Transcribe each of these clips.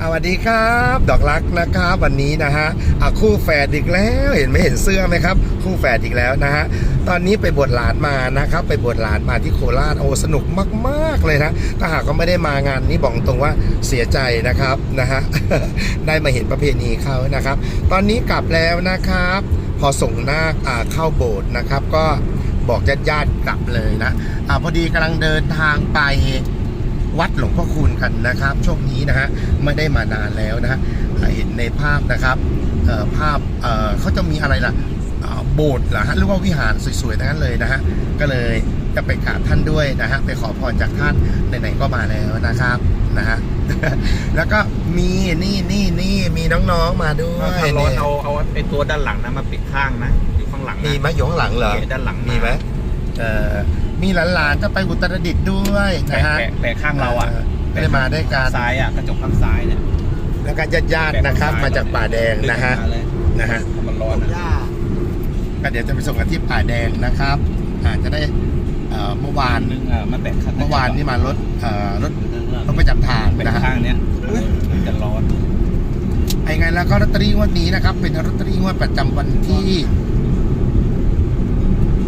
สวัสดีครับ ดอกรักนะครับวันนี้นะฮะอะคู่แฝดอีกแล้วเห็นไหม่เห็นเสื้อไหมครับ คู่แฝดอีกแล้วนะฮะตอนนี้ไปบวชหลานมานะครับ ไปบวชหลานมาที่โคราชโอ้สนุกมากๆเลยนะถ้าหากก็ไม่ได้มางานนี้บอกตรงว่าเสียใจนะครับนะฮะได้มาเห็นประเพณีเขานะครับ ตอนนี้กลับแล้วนะครับ พอส่งหนาอ่าเข้าโบสถ์นะครับ ก็บอกญาติญาติๆกลับเลยนะอ่าพอดีกำลังเดินทางไป วัดหลวงพ่อคูณกันนะครับช่วงนี้นะฮะไม่ได้มานานแล้วนะฮะอ่าเห็นในภาพนะครับเอ่อภาพเอ่อเขาจะมีอะไรล่ะอ่าโบสถ์เหรอฮะหรือว่าวิหารสวยๆทั้งนั้นเลยนะฮะก็เลยจะไปกราบท่านด้วยนะฮะไปขอพรจากท่านไหนๆก็มาแล้วนะครับนะฮะแล้วก็มีนี่นี่นี่มีน้องๆมาด้วยถ้าร้อนนี่เอาเอาไอ้ตัวด้านหลังนะมาปิดข้างนะอยู่ข้างหลังนะมีไหมอยู่ข้างหลังเหรอโอเคด้านหลังมีไหม เอ่อมีหลานๆจะไปอุตรดิตถ์ด้วยนะแปะฮะแปะแปะข้างเราอะไม่ได้มาด้วยกันซ้ายอะกระจกข้างซ้ายเนี่ยแล้วก็ญาติๆนะครับ มาจากป่าแดงนะฮะเลยนะฮะถ้ามันร้อนนะ ก็เดี๋ยวจะไปส่งกันที่ป่าแดงนะครับอาจจะได้เอ่อเมื่อวานนึงอะมาแปะข้างเมื่อวานนี่มารถเอ่อรถรถประจำทางแปะนะฮะข้างเนี้ยมันจะร้อนไอ้ไงแล้วก็ลอตเตอรี่งวดนี้นะครับ เป็นลอตเตอรี่งวดประจำวันที่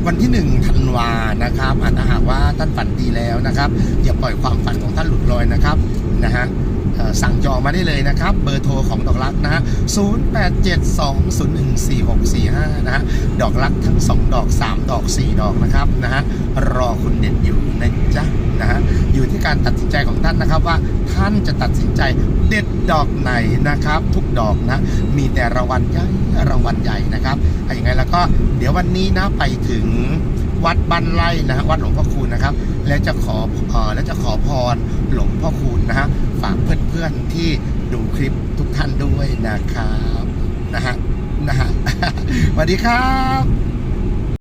วันที่หนึ่งธันวานะครับอาจถ้าหากว่าท่านฝันดีแล้วนะครับอย่าปล่อยความฝันของท่านหลุดลอยนะครับนะฮะสั่งจองมาได้เลยนะครับ เบอร์โทรของดอกรักนะฮะ0872014645 นะฮะ ดอกรักทั้ง 2 ดอก 3 ดอก 4 ดอกนะครับนะฮะ รอคุณเด่นอยู่นะจ๊ะนะฮะอยู่ที่ การตัดสินใจของท่านนะครับว่าท่านจะตัดสินใจเด็ดดอกไหนนะครับ ทุกดอกนะ มีแต่รางวัลใหญ่รางวัลใหญ่นะครับอะอย่างไงแล้วก็เดี๋ยววันนี้นะไปถึงวัดบ้านไร่นะวัดหลวงพ่อคูณนะครับ แล้วจะขอเออแล้วจะขอพรหลวงพ่อคูณนะฮะฝากเพื่อนๆที่ดูคลิปทุกท่านด้วยนะครับนะฮะนะฮะสวัสดีครับ